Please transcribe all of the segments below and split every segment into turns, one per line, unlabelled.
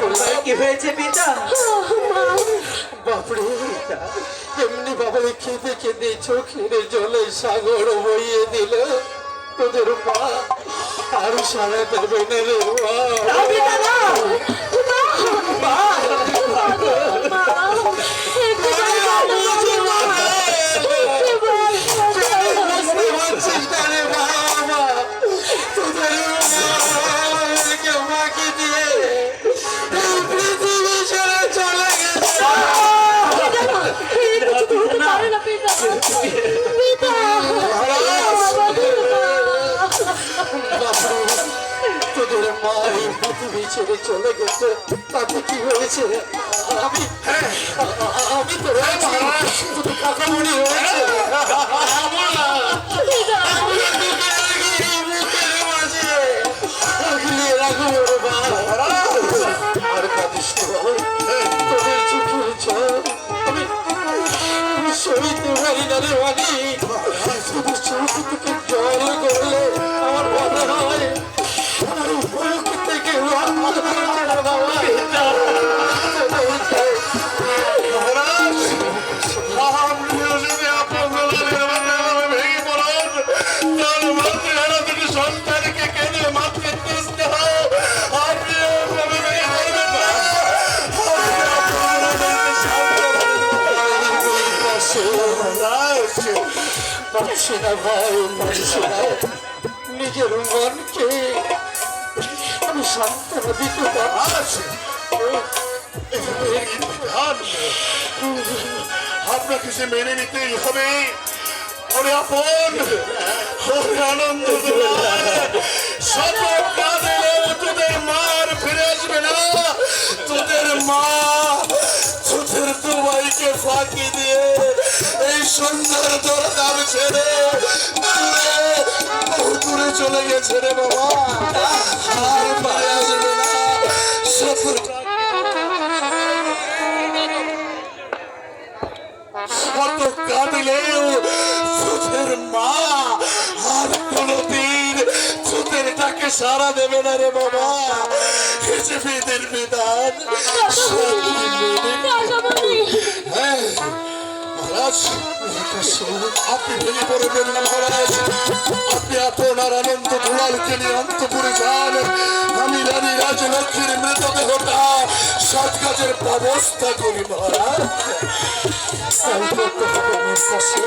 তোমার কি হয়েছে পিতা। বাপরে পিতা এমনি বাবা খেতে খেতে চোখের জলে সাগর বইয়ে দিল। তোদের মা আর সারা দেবে না রে মা। মা এই পৃথিবী ছেড়ে চলে গেছে। তাতে কি হয়েছে? আমি তো কাকামুড়ি হয়েছে আর কাঁদিস। তোদের চোখের জল আমি সইতে পারি না জল গড়লে আমার মনে হয় পারছি না নিজের মনকে আমি সান্ত্বনা দিতে
আপনাকে সে মেনে নিতেই হবে ওরে আপন ওরে আনন্দ শত কাঁদেও তোদের মার ফিরে আসবে না তোদের মা তোদের দুবাইকে ফাঁকি দিয়ে এই সুন্দর দরদাম ছেড়ে দূরে বহু দূরে চলে গেছে রে বাবা আর কত কাঁদিলেও তোদের মা আর কোনদিন তোদের ডাকে সারা দেবে না রে বাবা পৃথিবীদের বিধান হ্যাঁ, মহারাজ আপনি ভেঙে পড়বেন না মহারাজ। আপনি আপনার আনন্দ দুলালকে নিয়ে অন্তপুরে যান। আমি রানী রাজলক্ষ্মীর সাত কাজের ব্যবস্থা করি মহারাজ।
তাই করতে হবে কাছে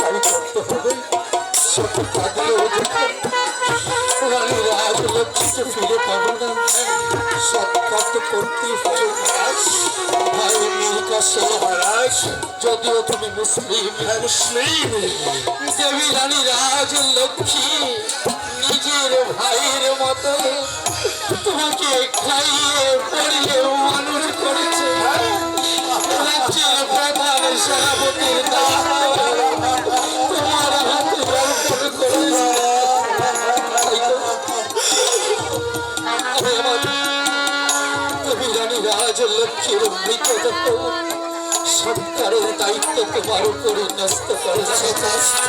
তাই করতে হবে। শত কাঁদলেও যখন ফিরে পাবো না। সৎকার তো করতেই হবে। মহারাজ ভাই মেয়ের কাছে
মহারাজ
যদিও তুমি মুসলিম
মুসলিম।
দেবী রানী রাজলক্ষ্মী নিজের ভাইয়ের মতো। তোমাকে খাইয়ে পড়িয়ে মানুষ করেছে। রাজ্যের প্রধান সেনাপতির দায়িত্ব আমি আমার দেবী রানী রাজলক্ষ্মীর মৃতদেহ সরকারের দায়িত্ব তোমার উপরে ন্যস্ত করেছে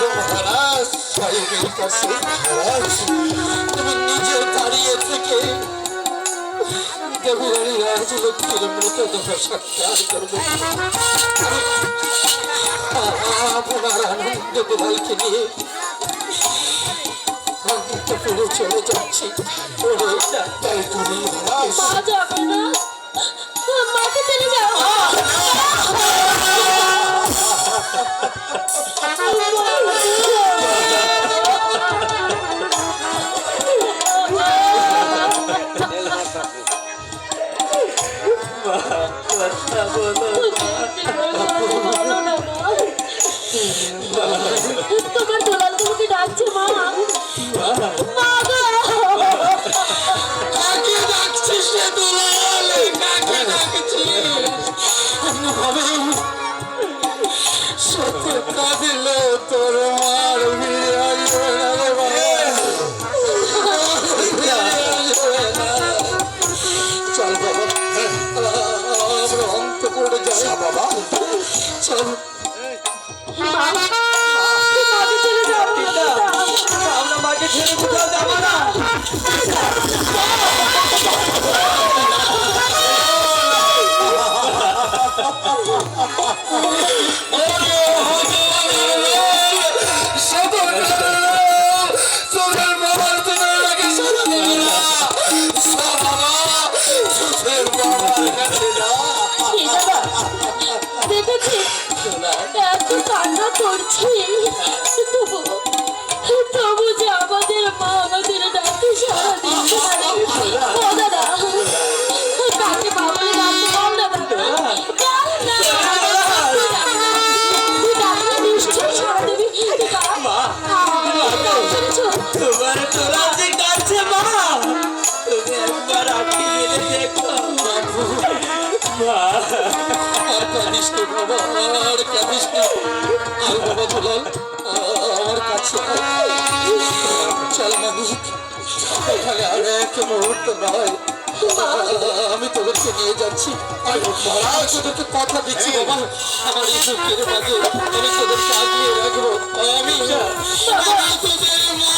মহারাজ সাহেবের কাছে মহারাজ তুমি নিজে দাঁড়িয়ে থেকে দেবীরানী রাজলক্ষ্মীর মৃতদেহ সৎকার করবে আপনার আনন্দ দুলালকে নিয়ে অন্তপুরে চলে যাচ্ছি ওরে তাই তুমি আমাকে
মাকে চলে যাও তোমার
সত্য তোর মার
এত
কান্না
করছি। তবু
দুলাল আমার কাছে। এখানে আর এক মুহূর্ত নয়। আমি তোদেরকে নিয়ে যাচ্ছি। তোদেরকে কথা দিচ্ছি বাবা। আমার এই মাঝে আমি তোদেরকে আগিয়ে রাখব। আমি তোদের মা।